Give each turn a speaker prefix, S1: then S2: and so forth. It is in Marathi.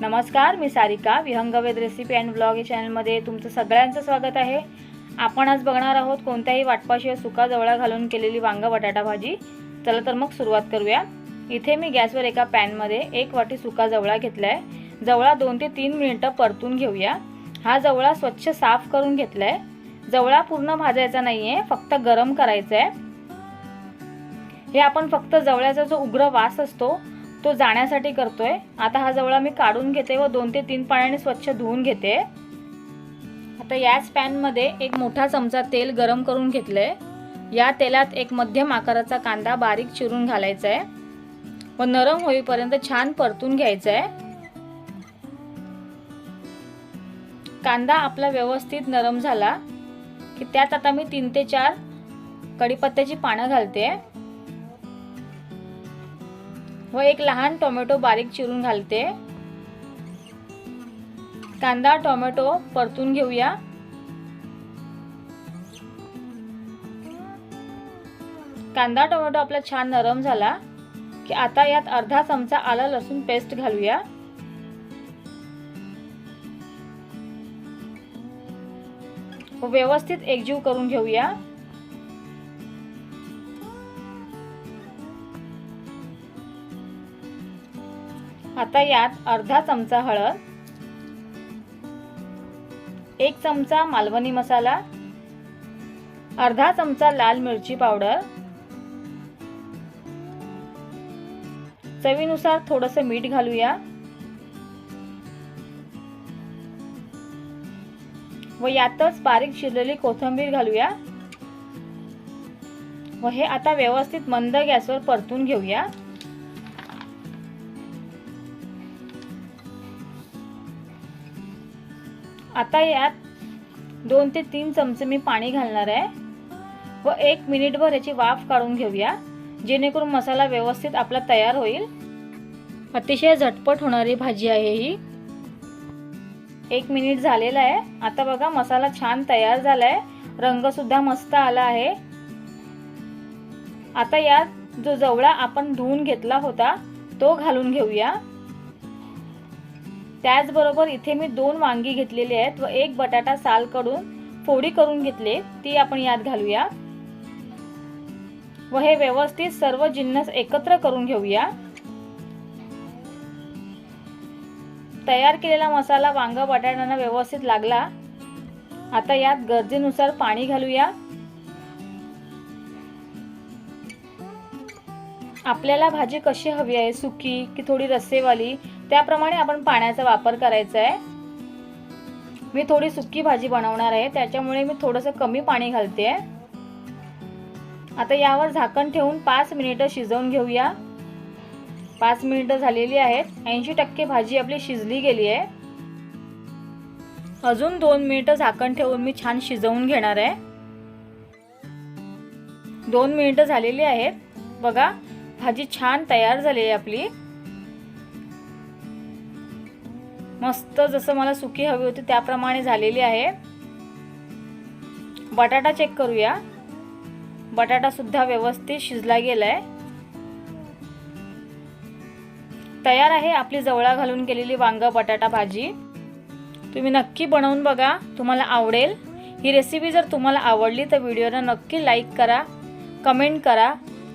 S1: नमस्कार मी सारिका. विहंगवेद रेसिपी अँड ब्लॉग या चॅनलमध्ये तुमचं सगळ्यांचं स्वागत आहे. आपण आज बघणार आहोत कोणत्याही वाटपाशिवाय सुका जवळा घालून केलेली वांगा बटाटा भाजी. चला तर मग सुरुवात करूया. इथे मी गॅसवर एका पॅनमध्ये एक वाटी सुका जवळा घेतला आहे जवळा दोन ते तीन मिनिटं परतून घेऊया. हा जवळा स्वच्छ साफ करून घेतला आहे जवळा पूर्ण भाजायचा नाही आहे फक्त गरम करायचा आहे हे आपण फक्त जवळ्याचा जो उग्र वास असतो तो जाण्यासाठी करतोय. आता हा जवळा मी काढून घेते व दोन ते तीन पाण्याने स्वच्छ धुवून घेते. आता याच पॅनमध्ये एक मोठा चमचा तेल गरम करून घेतलंय. या तेलात एक मध्यम आकाराचा कांदा बारीक चिरून घालायचा आहे व नरम होईपर्यंत छान परतून घ्यायचा आहे कांदा आपला व्यवस्थित नरम झाला की त्यात आता मी तीन ते चार कढीपत्त्याची पानं घालते. व एक लहान टोमॅटो बारीक चिरून घालते. कांदा टोमॅटो परतून घेऊया. कांदा टोमॅटो आपला छान नरम झाला की आता यात अर्धा चमचा आला लसूण पेस्ट घालूया. व्यवस्थित एकजीव करून घेऊया. आता यात अर्धा चमचा हळद एक चमचा मालवणी मसाला अर्धा चमचा लाल मिरची पावडर. चवीनुसार थोडस मीठ घालूया. व यातच बारीक शिरलेली कोथिंबीर घालूया. व हे आता व्यवस्थित मंद गॅसवर परतून घेऊया. आता यात दोन ते तीन चमचे मी पाणी घालणार आहे व एक मिनिटभर याची वाफ काढून घेऊया जेणेकरून मसाला व्यवस्थित आपला तयार होईल. अतिशय झटपट होणारी भाजी आहे ही. एक मिनिट झालेला आहे. आता बघा मसाला छान तयार झाला आहे रंगसुद्धा मस्त आला आहे. आता यात जो जवळा आपण धुवून घेतला होता तो घालून घेऊया. त्याचबरोबर इथे मी दोन वांगी घेतलेली आहेत व एक बटाटा साल कडून फोडी करून घेतले ती आपण यात घालूया. व हे व्यवस्थित सर्व जिन्नस एकत्र करून घेऊया. तयार केलेला मसाला वांग बटाट्यांना व्यवस्थित लागला. आता यात गरजेनुसार पाणी घालूया. आपल्याला भाजी कशी हवी आहे? सुकी की थोडी रस्सेवाली त्याप्रमाणे आपण पाण्याचा वापर करायचा आहे. मी थोडी सुकी भाजी बनवणार आहे. त्याच्यामुळे मी थोडंसं कमी पाणी घालते आता यावर झाकण ठेवून पाच मिनिटं शिजवून घेऊया. पाच मिनिटं झालेली आहेत. ऐंशी टक्के भाजी आपली शिजली गेली आहे. अजून दोन मिनिटं झाकण ठेवून मी छान शिजवून घेणार आहे. दोन मिनिटं झालेली आहेत. बघा भाजी छान तयार झाली आहे आपली. मस्त जसं मला सुकी हवी होती त्याप्रमाणे झालेली आहे. बटाटा चेक करूया. बटाटा सुद्धा व्यवस्थित शिजला गेलाय. तयार आहे आपली जवळा घालून केलेली वांग बटाटा भाजी. तुम्ही नक्की बनवून बघा तुम्हाला आवडेल. ही रेसिपी जर तुम्हाला आवडली तर व्हिडिओला नक्की लाईक करा कमेंट करा.